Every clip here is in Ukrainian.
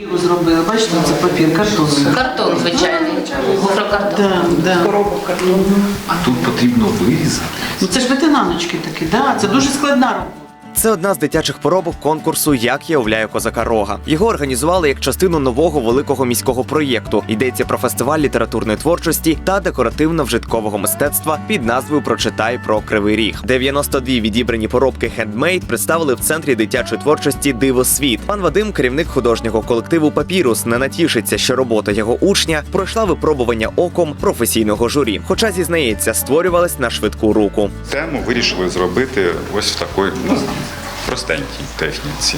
Його зробили, бачите, це папір, картон. Картон звичайний, гофрокартон. Да, да. А тут потрібно вирізати. Ну це ж ветенаночки такі, да? це дуже складна робота. Це одна з дитячих поробок конкурсу Як я уявляю козака рога. Його організували як частину нового великого міського проєкту. Йдеться про фестиваль літературної творчості та декоративно-вжиткового мистецтва під назвою Прочитай про кривий ріг. 92 відібрані поробки хендмейд представили в центрі дитячої творчості Диво світ. Пан Вадим, керівник художнього колективу Папірус, не натішиться, що робота його учня пройшла випробування оком професійного журі. Хоча зізнається, створювалась на швидку руку. Тему вирішили зробити ось в ну, простенькій техніці.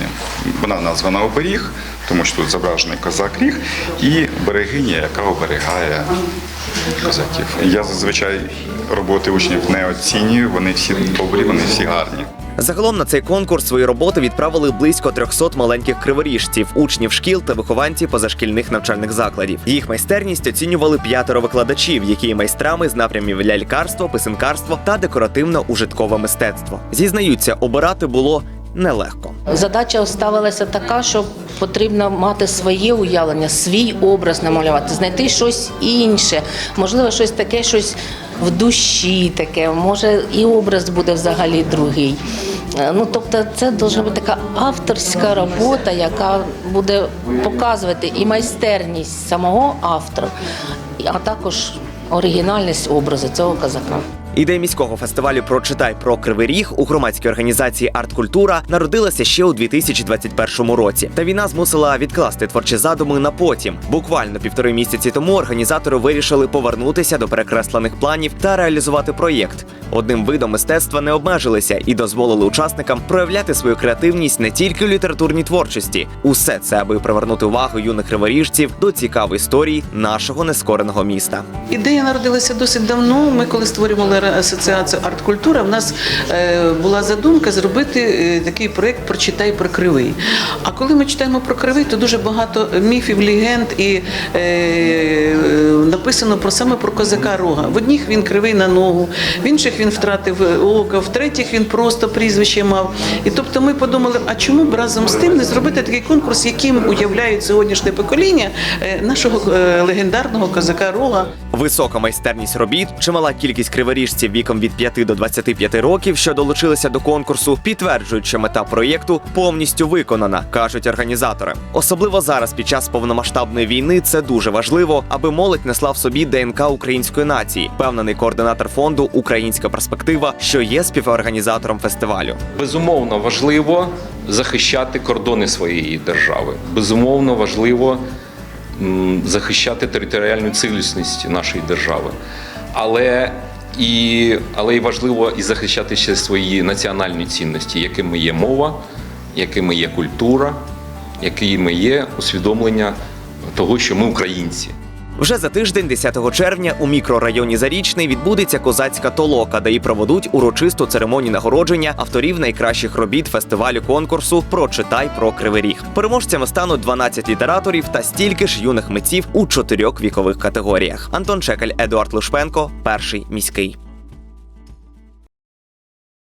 Вона названа оберіг, тому що тут зображений козак ріг і берегиня, яка оберігає козаків. Я зазвичай роботи учнів не оцінюю, вони всі добрі, вони всі гарні. Загалом на цей конкурс свої роботи відправили близько 300 маленьких криворіжців, учнів шкіл та вихованців позашкільних навчальних закладів. Їх майстерність оцінювали п'ятеро викладачів, які є майстрами з напрямів лялькарство, писанкарство та декоративно-ужиткове мистецтво. Зізнаються, обирати було нелегко. Задача ставилася така, що потрібно мати своє уявлення, свій образ намалювати, знайти щось інше, можливо, щось таке, щось в душі таке, може і образ буде взагалі другий. Е, Ну, тобто, це повинна бути така авторська робота, яка буде показувати і майстерність самого автора, а також оригінальність образу цього казака. Ідея міського фестивалю Прочитай про кривий ріг у громадській організації Арткультура народилася ще у 2021 році. Та війна змусила відкласти творчі задуми на потім. Буквально півтори місяці тому організатори вирішили повернутися до перекреслених планів та реалізувати проєкт. Одним видом мистецтва не обмежилися і дозволили учасникам проявляти свою креативність не тільки у літературній творчості. Усе це аби привернути увагу юних криворіжців до цікавої історії нашого нескореного міста. Ідея народилася досить давно. Ми коли створювали асоціацію арт-культура, в нас е, була задумка зробити е, такий проєкт Прочитай про кривий. А коли ми читаємо про кривий, то дуже багато міфів, легенд і е, написано про саме про козака рога. В одних він кривий на ногу, в інших він втратив око, в третіх він просто прізвище мав. І тобто ми подумали, а чому б разом з тим не зробити такий конкурс, яким уявляють сьогоднішнє покоління нашого легендарного козака рога. Висока майстерність робіт, чимала кількість криворіжців віком від 5 до 25 років, що долучилися до конкурсу, підтверджують, що мета проєкту повністю виконана, кажуть організатори. Особливо зараз, під час повномасштабної війни, це дуже важливо, аби молодь несла в собі ДНК української нації, впевнений координатор фонду Українська перспектива, що є співорганізатором фестивалю. Безумовно важливо захищати кордони своєї держави. Безумовно важливо захищати територіальну цілісність нашої держави. Але і, але і важливо і захищати ще свої національні цінності, якими є мова, якими є культура, якими є усвідомлення того, що ми українці. Вже за тиждень, 10 червня, у мікрорайоні Зарічний відбудеться козацька толока, де і проведуть урочисту церемонію нагородження авторів найкращих робіт фестивалю конкурсу Прочитай про кривий ріг. Переможцями стануть 12 літераторів та стільки ж юних митців у чотирьох вікових категоріях. Антон Чекаль, Едуард Лушпенко, перший міський.